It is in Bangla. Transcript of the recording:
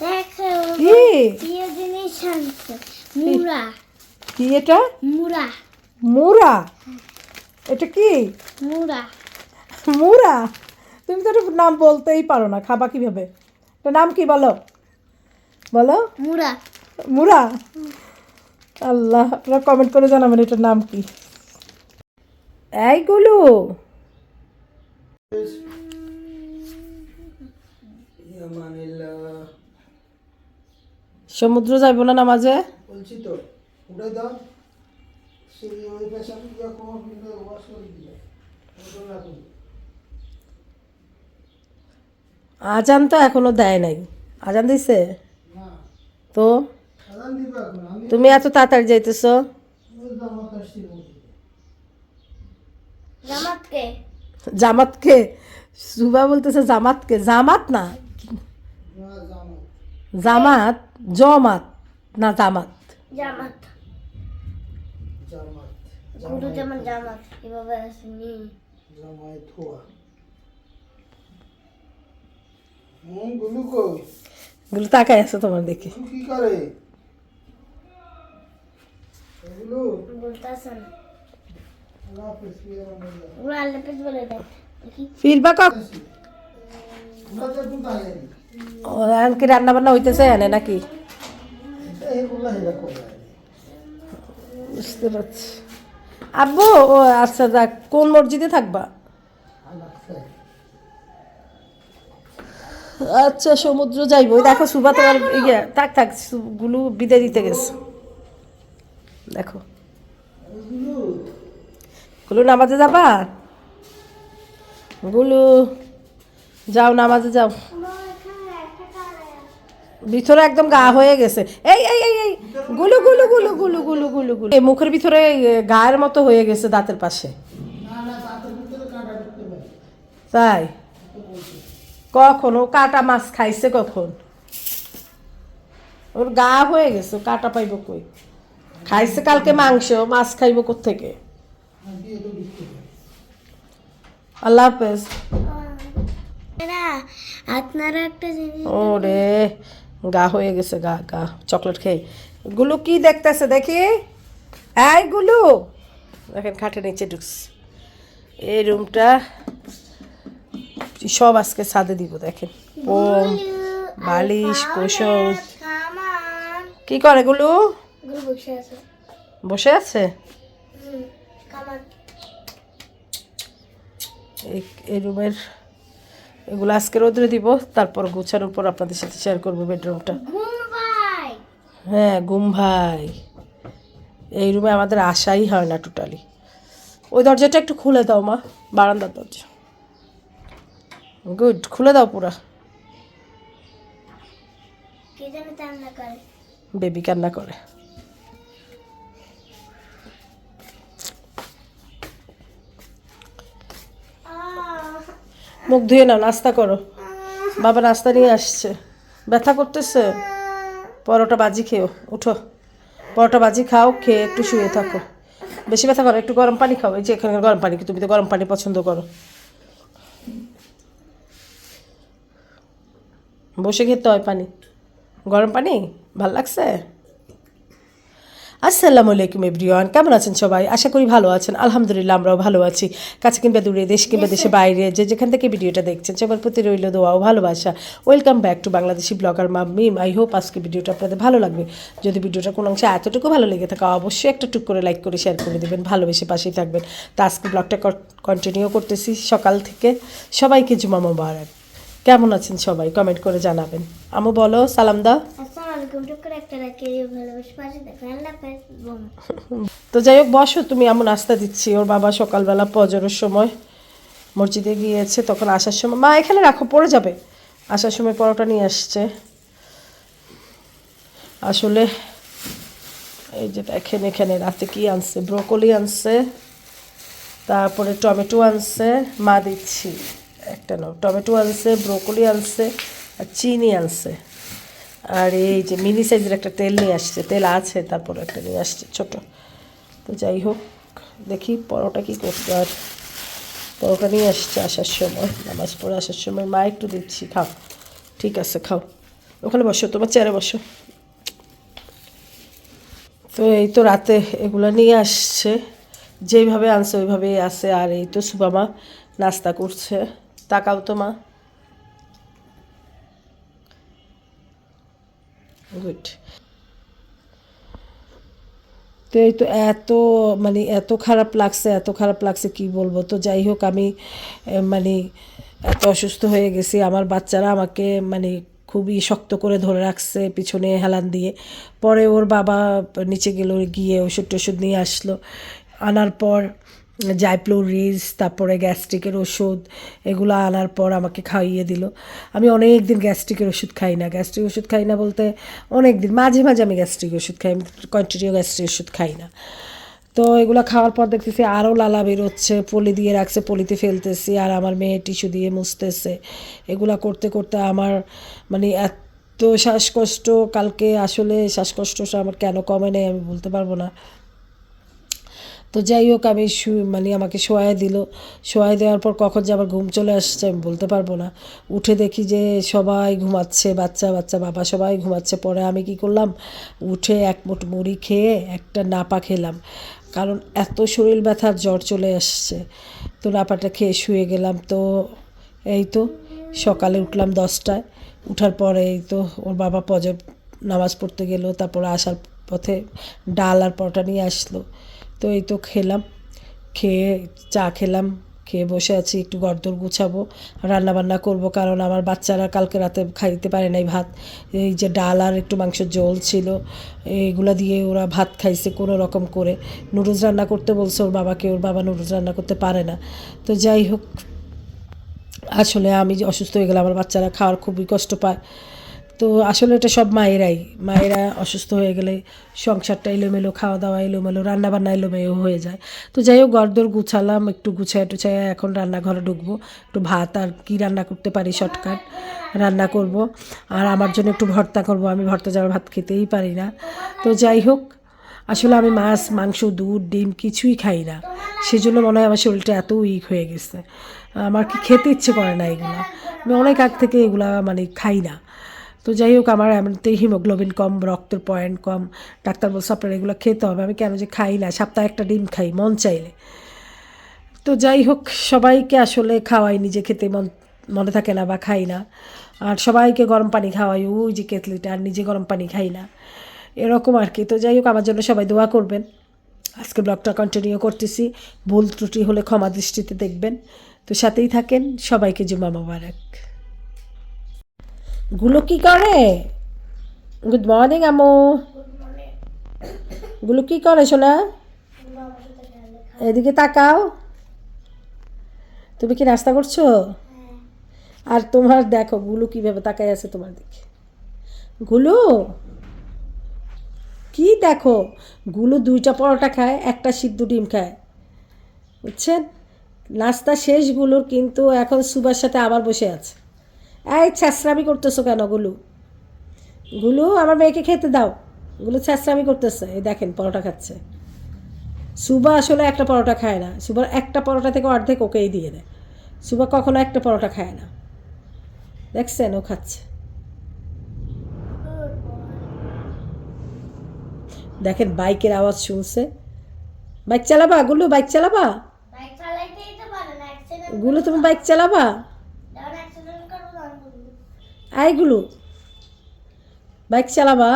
দেখো কি? প্রিয় জিনিস আনছে। মুড়া। কি এটা? মুড়া। মুরা এটা কি? মুড়া। মুরা তুমি তো এটা নাম বলতেই পারো না খাবা কীভাবে? এটা নাম কি বলো? বলো। মুড়া। মুরা আল্লাহ আপনারা কমেন্ট করে জানাবেন এটার নাম কি। এইগুলো সমুদ্র যাইব না নামাজে? বলছি তো দাও। সেই ওই পেশাব দিয়ে কোমর ফিরে ওয়াশ করে দিলে। আজান তো এখনও দেয় নাই। আজান দিছে? না। তো? সাধারণ দিবে আমি তুমি এত তাড়াতাড়ি যাইতেছো? জামাতকে? জামাতকে? সুবা বলতেছে জামাতকে। জামাত না? জামাত জামাত না জামাত? জামাত। জামাত গুরু যেমন জামাত এভাবে আসেনি জামাই থোয়া গুলু কই? তাকাই আছে তোমার দেখি কি করে? বলতেছে না। আল্লাহ বলে দেয়। ফিরবা কক কি রান্না বান্না হইতেছে এনে নাকি? বুঝতে পারছি। আব্বু, ও আচ্ছা যাক, কোন মসজিদে থাকবা? আচ্ছা সমুদ্র যাইব। দেখো সুবা তোমার ইয়ে থাক থাক, গুলু বিদায় দিতে গেছে। দেখো। গুলু, নামাজে যাবা? গুলু যাও, নামাজে যাও। ভিতরে একদম গা হয়ে গেছে। এই এই এই এই, গুলু গুলু গুলু গুলু গুলু গুলু গুলু। এই মুখের ভিতরে গায়ের মতো হয়ে গেছে দাঁতের পাশে। তাই? কখন ও কাটা মাছ খাইছে কখন? ওর গা হয়ে গেছে কাটা পাইব কই? খাইছে কালকে মাংস, মাছ খাইব থেকে আর দিয়ে তো ঢুকতে পারে আল্লাহ হাফেজ। আপনারা একটা জিনিস ও গা হয়ে গেছে গা গা চকলেট খেয়ে। গুলো কি দেখতেছে দেখি? এই গুলো দেখেন খাটে নিচে ঢুকস এই রুমটা সব আজকে ছাদে দিব দেখেন। ওম বালিশ কোষণ কি করে গুলো? বসে আছে। এই রুমের এগুলো আজকে রোদ্রে দিব তারপর গুছানোর পর আপনাদের সাথে শেয়ার করব বেডরুমটা হ্যাঁ গুম ভাই এই রুমে আমাদের আশাই হয় না টোটালি ওই দরজাটা একটু খুলে দাও মা বারান্দার দরজা। গুড খুলে দাও পুরা। বেবি কান্না করে। মুখ ধুয়ে নাও, নাস্তা করো। বাবা নাস্তা নিয়ে আসছে। ব্যথা করতেছে? পরোটা বাজি খেও, উঠো। পরোটা বাজি খাও, খেয়ে একটু শুয়ে থাকো। বেশি ব্যথা করো, একটু গরম পানি খাও। এই যে এখানে গরম পানি, তুমি তো গরম পানি পছন্দ করো। বসে খেতে হয় পানি। গরম পানি? ভালো লাগছে? আসসালামু আলাইকুম এভরিওয়ান কেমন আছেন সবাই? আশা করি ভালো আছেন। আলহামদুলিল্লাহ আমরাও ভালো আছি। কাছে কিংবা দূরে দেশ কিংবা দেশে বাইরে যে যেখান থেকে ভিডিওটা দেখছেন সবার প্রতি রইল দোয়া ও ভালোবাসা। Welcome back to Bangladeshi blogger Mam Mim. I hope আজকে ভিডিওটা আপনাদের ভালো লাগবে। যদি ভিডিওটা কোনো অংশে এতটুকু ভালো লেগে থাকে অবশ্যই একটা টুক করে লাইক করে শেয়ার করে দেবেন ভালোবেসে পাশেই থাকবেন। তা আজকে ব্লগটা কন্টিনিউ করতেছি সকাল থেকে। সবাইকে জুমা মোবারক। কেমন আছেন সবাই? কমেন্ট করে জানাবেন। আমু বলো সালাম দাও। তো যাই হোক, বসো, তুমি এমন নাস্তা দিচ্ছি, ওর বাবা সকালবেলা পজরের সময় মসজিদে গিয়েছে, তখন আসার সময় মা, এখানে রাখো, পড়ে যাবে। আসার সময় পরোটা নিয়ে আসছে। আসলে এই যে দেখেন, এখানে রাতে কি আনছে? ব্রোকলি আনছে, তারপরে টমেটো আনছে, মা দিচ্ছি। একটা নাও, টমেটো আনছে, ব্রোকলি আনছে, আর চিনি আনছে। আর এই যে মিনি সাইজের একটা তেল নিয়ে আসছে তেল আছে তারপর একটা নিয়ে আসছে, ছোট। তো যাই হোক, দেখি পরোটা কি করতে আর পরোটা নিয়ে আসছে আসার সময়, নামাজ পড়ে আসার সময়। মা একটু দিচ্ছি, খাও। ঠিক আছে, খাও। ওখানে বসো, তোমার চেয়ারে বসো। তো এই তো রাতে এগুলো নিয়ে আসছে। যেইভাবে আনছে, ওইভাবেই আসে আর এই তো সুবামা নাস্তা করছে। তাকাও তো মা। গুড তো এই তো এত মানে এত খারাপ লাগছে, এত খারাপ লাগছে, কি বলব? তো যাই হোক, আমি মানে এত অসুস্থ হয়ে গেছি। আমার বাচ্চারা আমাকে মানে খুবই শক্ত করে ধরে রাখছে, পিছনে হেলান দিয়ে। পরে ওর বাবা নিচে গেল, গিয়ে ওষুধ টষুধ নিয়ে আসলো। আনার পর জাইপ্লো রিজ তারপরে গ্যাস্ট্রিকের ওষুধ, এগুলো আনার পর আমাকে খাইয়ে দিল। আমি অনেক দিন গ্যাস্ট্রিকের ওষুধ খাই না। গ্যাস্ট্রিক ওষুধ খাই না বলতে অনেক দিন মাঝে মাঝে আমি গ্যাস্ট্রিক ওষুধ খাই, আমি কন্টিনিউ গ্যাস্ট্রিক ওষুধ খাই না। তো এগুলো খাওয়ার পর দেখতেছি আরও লালা বেরোচ্ছে, পলি দিয়ে রাখছে, পলিতে ফেলতেছি, আর আমার মেয়ে টিস্যু দিয়ে মুছতেছে। এগুলা করতে করতে আমার মানে এত শ্বাসকষ্ট, কালকে আসলে শ্বাসকষ্টটা আমার কেন কমে নেই আমি বলতে পারব না। তো যাই হোক, আমি মানে আমাকে শোয়াই দিল। শোয়াই দেওয়ার পর কখন যে আবার ঘুম চলে আসছে আমি বলতে পারব না। উঠে দেখি যে সবাই ঘুমাচ্ছে, বাচ্চা বাচ্চা, বাবা সবাই ঘুমাচ্ছে। পরে আমি কি করলাম? উঠে এক মুঠ মুড়ি খেয়ে একটা নাপা খেলাম। কারণ এত শরীর ব্যথার জ্বর চলে আসছে। তো নাপাটা খেয়ে শুয়ে গেলাম তো, এই তো সকালে উঠলাম দশটায়। উঠার পরে এই তো ওর বাবা পজর নামাজ পড়তে গেল, তারপরে আসার পথে ডাল আর পরোটা নিয়ে আসলো। তো এই তো খেলাম, খেয়ে চা খেলাম, খেয়ে বসে আছি, একটু গরদর গুছাবো, রান্নাবান্না করব, কারণ আমার বাচ্চারা কালকে রাতে খাইতে পারে নাই ভাত। এই যে ডাল আর একটু মাংসের ঝোল ছিল, এইগুলো দিয়ে ওরা ভাত খাইছে কোনো রকম করে। নুডলস রান্না করতে বলছে ওর বাবাকে, ওর বাবা নুডলস রান্না করতে পারে না। তো যাই হোক, আসলে আমি অসুস্থ হয়ে গেলে আমার বাচ্চারা খাওয়ার খুবই কষ্ট পায়। তো আসলে এটা সব মায়েরাই। মায়েরা অসুস্থ হয়ে গেলে সংসারটা এলোমেলো খাওয়া দাওয়া এলোমেলো রান্না বান্না এলোমেলো হয়ে যায়। তো যাই হোক গরদর গুছালাম, একটু গুছায় টুছায় এখন রান্নাঘরে ঢুকবো। একটু ভাত আর কি রান্না করতে পারি শর্টকাট, রান্না করব। আর আমার জন্য একটু ভর্তা করব, আমি ভর্তা যাওয়ার ভাত খেতেই পারি না। তো যাই হোক, আসলে আমি মাছ, মাংস, দুধ, ডিম কিছুই খাই না। সেজন্য মনে হয় আমার শরীরটা এত উইক হয়ে গেছে। আমার কি খেতে ইচ্ছে করে না এগুলো। আমি অনেক আগ থেকে এগুলা মানে খাই না। তো যাই হোক, আমার এমনিতেই হিমোগ্লোবিন কম, রক্তের পয়েন্ট কম, ডাক্তার বলছে আপনার এগুলো খেতে হবে। আমি কেন যে খাই না, সপ্তাহে একটা ডিম খাই, মন চাইলে। তো যাই হোক, সবাইকে আসলে খাওয়াই, নিজে খেতে মন, মনে থাকে না বা খাই না। আর সবাইকে গরম পানি খাওয়াই, ওই যে কেতলিটা আর নিজে গরম পানি খাই না। এরকম আর কি। তো যাই হোক, আমার জন্য সবাই দোয়া করবেন। আজকে ব্লগটা কন্টিনিউ করতেছি। ভুল ত্রুটি হলে ক্ষমা দৃষ্টিতে দেখবেন। তো সাথেই থাকেন। সবাইকে জুমা মোবারক। গুলো কি করে? গুড মর্নিং আমু গুলো কি করে শোনা এদিকে তাকাও। তুমি কি নাস্তা করছ? আর তোমার দেখো গুলু কীভাবে তাকাই আছে তোমার দিকে। গুলু? কি দেখো? গুলু দুইটা পরোটা খায় একটা সিদ্ধ ডিম খায়। বুঝছেন? নাস্তা শেষগুলোর কিন্তু এখন সুবার সাথে আবার বসে আছে। এই ছ্যাঁচড়ামি করতেছো কেন গুলু? গুলু আমার মেয়েকে খেতে দাও। গুলু ছ্যাঁচড়ামি করতেছে। এই দেখেন পরোটা খাচ্ছে। সুবা আসলে একটা পরোটা খায় না। সুবার একটা পরোটা থেকে অর্ধেক ওকেই দিয়ে দেয়। সুবা কখনো একটা পরোটা খায় না। দেখছেন ও খাচ্ছে। দেখেন বাইকের আওয়াজ শুনছে। বাইক চালাবা গুলু? বাইক চালাবা? গুলু তুমি বাইক চালাবা? বুঝব বাইক চালাবা।